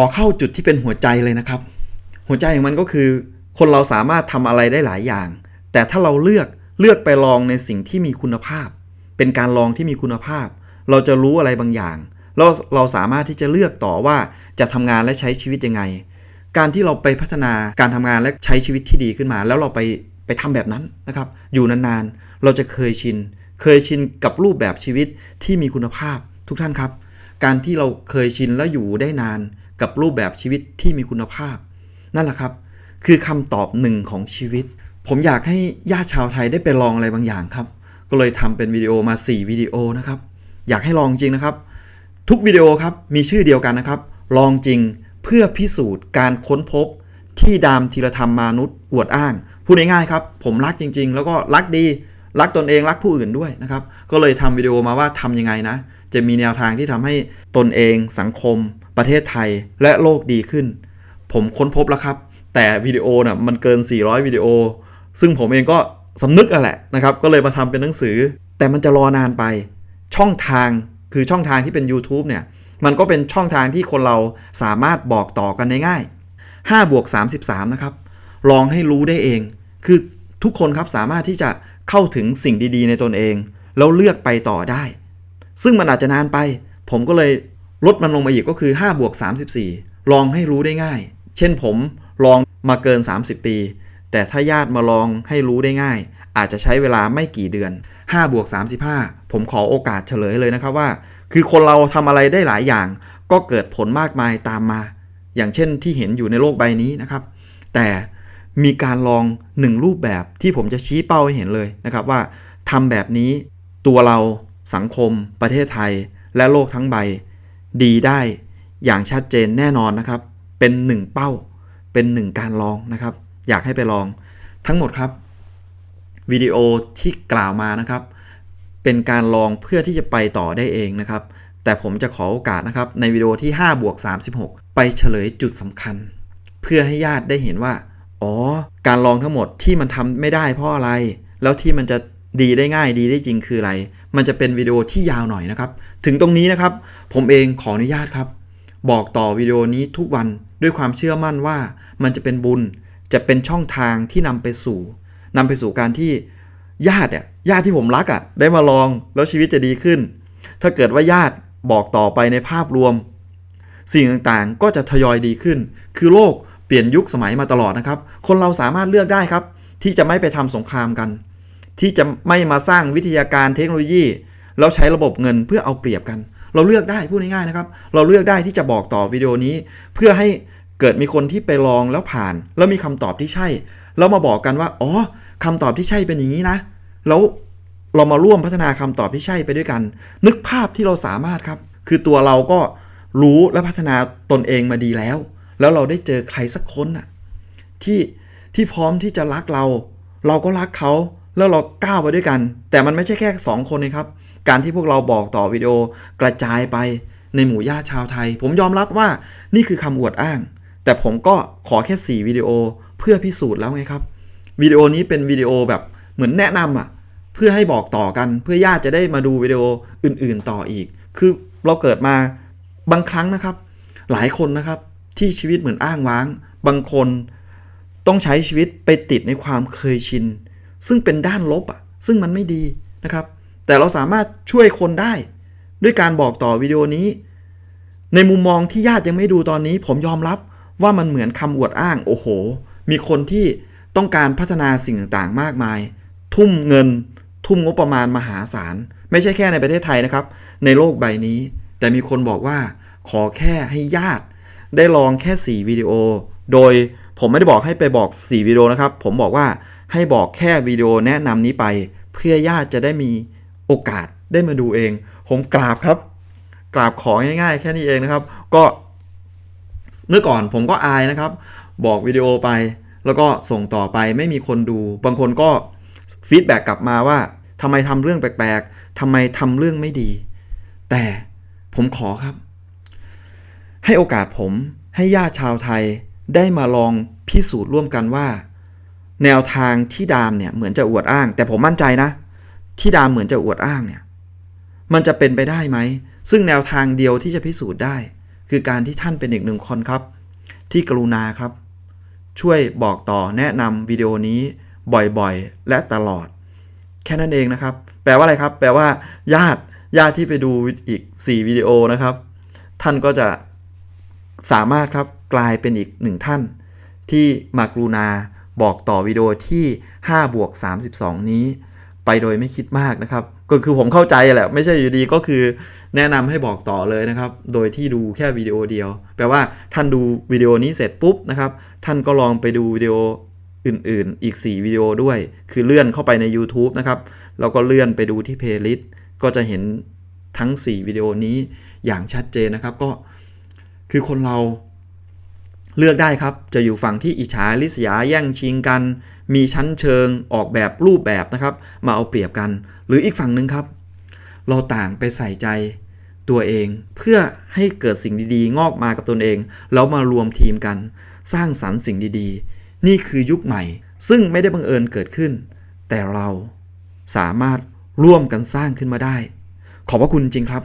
อเข้าจุดที่เป็นหัวใจเลยนะครับ หัวใจของมันก็คือ คนเราสามารถทำอะไรได้หลายอย่าง แต่ถ้าเราเลือกเลือกไปลองในสิ่งที่มีคุณภาพ เป็นการลองที่มีคุณภาพ เราจะรู้อะไรบางอย่างเราเราสามารถที่จะเลือกต่อว่าจะทำงานและใช้ชีวิตยังไง การที่เราไปพัฒนาการทำงานและใช้ชีวิตที่ดีขึ้นมา แล้วเราไปไปทำแบบนั้นนะครับ อยู่นานๆ เราจะเคยชิน เคยชินกับรูปแบบชีวิตที่มีคุณภาพทุกท่านครับ การที่เราเคยชินแล้วอยู่ได้นาน กับรูปแบบชีวิตที่มีคุณภาพ นั่นแหละครับ คือคำตอบหนึ่งของชีวิต ผมอยากให้ญาติชาวไทยได้ไปลองอะไรบางอย่างครับ ก็เลยทำเป็นวิดีโอมา 4 วิดีโอนะครับ อยากให้ลองจริงนะครับ ทุกวิดีโอครับมีชื่อเดียวกันนะครับ ลองจริงเพื่อพิสูจน์การค้นพบที่ดามธีรธรรมมานุษย์อวดอ้าง พูดง่ายๆครับ ผมรักจริง ๆ แล้วก็รักดี รักตนเองรักผู้อื่นด้วยนะครับ ก็เลยทำวิดีโอมาว่าทำยังไงนะ จะมีแนวทางที่ทำให้ตนเองสังคม ประเทศไทยและโลกดีขึ้น ผมค้นพบแล้วครับ แต่วิดีโอน่ะมันเกิน 400 วิดีโอ ซึ่งผมเองก็สำนึกอะแหละนะครับ ก็เลยมาทำเป็นหนังสือ แต่มันจะรอนานไป ช่องทางคือช่องทางที่เป็น YouTube เนี่ย มันก็เป็นช่องทางที่คนเราสามารถบอกต่อกันได้ง่าย5บวก33 นะครับ ลองให้รู้ได้เอง คือทุกคนครับสามารถที่จะเข้าถึงสิ่งดีๆ ในตนเอง แล้วเลือกไปต่อได้ ซึ่งมันอาจจะนานไป ผมก็เลย ลดมันลงมาอีกก็คือ5บวก34 ลองให้รู้ได้ง่าย เช่นผมลองมาเกิน 30 ปี แต่ถ้าญาติมาลองให้รู้ได้ง่าย อาจจะใช้เวลาไม่กี่เดือน5บวก35 ผมขอโอกาสเฉลยเลยนะครับว่า คือคนเราทำอะไรได้หลายอย่าง ก็เกิดผลมากมายตามมา อย่างเช่นที่เห็นอยู่ในโลกใบนี้นะครับ แต่มีการลองหนึ่งรูปแบบที่ผมจะชี้เป้าให้เห็นเลยนะครับว่าทำแบบนี้ตัวเราสังคม ประเทศไทย และโลกทั้งใบ ดีได้อย่างชัดเจนแน่นอนนะครับ เป็นหนึ่งเป้า เป็นหนึ่งการลองนะครับ อยากให้ไปลอง ทั้งหมดครับวิดีโอที่กล่าวมานะครับ เป็นการลองเพื่อที่จะไปต่อได้เองนะครับ แต่ผมจะขอโอกาสนะครับ ในวิดีโอที่5บวก36 ไปเฉลยจุดสำคัญ เพื่อให้ญาติได้เห็นว่า อ๋อ การลองทั้งหมดที่มันทำไม่ได้เพราะอะไร แล้วที่มันจะดีได้ง่ายดีได้จริงคืออะไร มันจะเป็นวิดีโอที่ยาวหน่อยนะครับ ถึงตรงนี้นะครับ ผมเองขออนุญาตครับ บอกต่อวิดีโอนี้ทุกวันด้วยความเชื่อมั่นว่ามันจะเป็นบุญจะเป็นช่องทางที่นำไปสู่นำไปสู่การที่ญาติอะญาติที่ผมรักอะได้มาลองแล้วชีวิตจะดีขึ้น ถ้าเกิดว่าญาติบอกต่อไปในภาพรวม สิ่งต่างๆก็จะทยอยดีขึ้น คือโลกเปลี่ยนยุคสมัยมาตลอดนะครับ คนเราสามารถเลือกได้ครับ ที่จะไม่ไปทำสงครามกัน ที่จะไม่มาสร้างวิทยาการเทคโนโลยี แล้วใช้ระบบเงินเพื่อเอาเปรียบกัน เราเลือกได้พูดง่ายๆนะครับ เราเลือกได้ที่จะบอกต่อวิดีโอนี้ เพื่อให้เกิดมีคนที่ไปลองแล้วผ่าน แล้วมีคำตอบที่ใช่ แล้วมาบอกกันว่าอ๋อคำตอบที่ใช่เป็นอย่างนี้นะ แล้วเรามาร่วมพัฒนาคำตอบที่ใช่ไปด้วยกัน นึกภาพที่เราสามารถครับ คือตัวเราก็รู้และพัฒนาตนเองมาดีแล้ว แล้วเราได้เจอใครสักคนน่ะที่ที่พร้อมที่จะรักเรา เราก็รักเขา แล้วเราก้าวไปด้วยกัน แต่มันไม่ใช่แค่ 2 คนนะครับ การที่พวกเราบอกต่อวิดีโอกระจายไปในหมู่ญาติชาวไทย ผมยอมรับว่านี่คือคำอวดอ้าง แต่ผมก็ขอแค่ 4 วิดีโอเพื่อพิสูจน์แล้วไงครับวิดีโอนี้เป็นวิดีโอแบบเหมือนแนะนำอะเพื่อให้บอกต่อกัน เพื่อญาติจะได้มาดูวิดีโออื่นๆต่ออีก คือเราเกิดมาบางครั้งนะครับ หลายคนนะครับที่ชีวิตเหมือนอ้างว้าง บางคนต้องใช้ชีวิตไปติดในความเคยชิน ซึ่งเป็นด้านลบอะซึ่งมันไม่ดีนะครับ แต่เราสามารถช่วยคนได้ ด้วยการบอกต่อวิดีโอนี้ ในมุมมองที่ญาติยังไม่ดูตอนนี้ ผมยอมรับว่ามันเหมือนคำอวดอ้างโอ้โห มีคนที่ต้องการพัฒนาสิ่งต่างๆ มากมาย ทุ่มเงิน ทุ่มงบประมาณมหาศาล ไม่ใช่แค่ในประเทศไทยนะครับ ในโลกใบนี้ แต่มีคนบอกว่า ขอแค่ให้ญาติ ได้ลองแค่ 4 วิดีโอ โดยผมไม่ได้บอกให้ไปบอก 4 วิดีโอนะครับ ผมบอกว่า ให้บอกแค่วิดีโอแนะนำนี้ไป เพื่อญาติจะได้มีโอกาสได้มาดูเอง ผมกราบครับ กราบของ่ายๆ แค่นี้เองนะครับ ก็เมื่อก่อนผมก็อายนะครับ บอกวิดีโอไป แล้วก็ส่งต่อไปไม่มีคนดู บางคนก็ฟีดแบ็กกลับมาว่าทำไมทำเรื่องแปลกๆทำไมทำเรื่องไม่ดี แต่ผมขอครับ ให้โอกาสผมให้ญาติชาวไทยได้มาลองพิสูจน์ร่วมกันว่า แนวทางที่ดามเนี่ยเหมือนจะอวดอ้าง แต่ผมมั่นใจนะ ที่ดามเหมือนจะอวดอ้างเนี่ยมันจะเป็นไปได้ไหม ซึ่งแนวทางเดียวที่จะพิสูจน์ได้ คือการที่ท่านเป็นอีกหนึ่งคนครับ ที่กรุณาครับ ช่วยบอกต่อแนะนำวิดีโอนี้บ่อยๆ และตลอด แค่นั้นเองนะครับ แปลว่าอะไรครับ แปลว่า ญาติญาติที่ไปดูอีก 4 วิดีโอนะครับ ท่านก็จะสามารถครับกลายเป็นอีกหนึ่งท่าน ที่มากรุณา บอกต่อวิดีโอที่5บวก32 นี้ ไปโดยไม่คิดมากนะครับ ก็คือผมเข้าใจแหละ ไม่ใช่อยู่ดีก็คือแนะนำให้บอกต่อเลยนะครับ โดยที่ดูแค่วิดีโอเดียว แปลว่าท่านดูวิดีโอนี้เสร็จปุ๊บนะครับ ท่านก็ลองไปดูวิดีโออื่นๆ อีก 4 วิดีโอด้วย คือเลื่อนเข้าไปใน YouTube นะครับแล้วก็เลื่อนไปดูที่เพลย์ลิสต์ก็จะเห็นทั้ง 4 วิดีโอนี้อย่างชัดเจนนะครับ ก็คือคนเรา เลือกได้ครับ จะอยู่ฝั่งที่อิจฉาริษยาแย่งชิงกัน มีชั้นเชิงออกแบบรูปแบบนะครับ มาเอาเปรียบกัน หรืออีกฝั่งหนึ่งครับ เราต่างไปใส่ใจตัวเอง เพื่อให้เกิดสิ่งดีๆ งอกมากับตนเอง แล้วมารวมทีมกัน สร้างสรรค์สิ่งดีๆ นี่คือยุคใหม่ ซึ่งไม่ได้บังเอิญเกิดขึ้น แต่เราสามารถร่วมกันสร้างขึ้นมาได้ ขอบพระคุณจริงครับ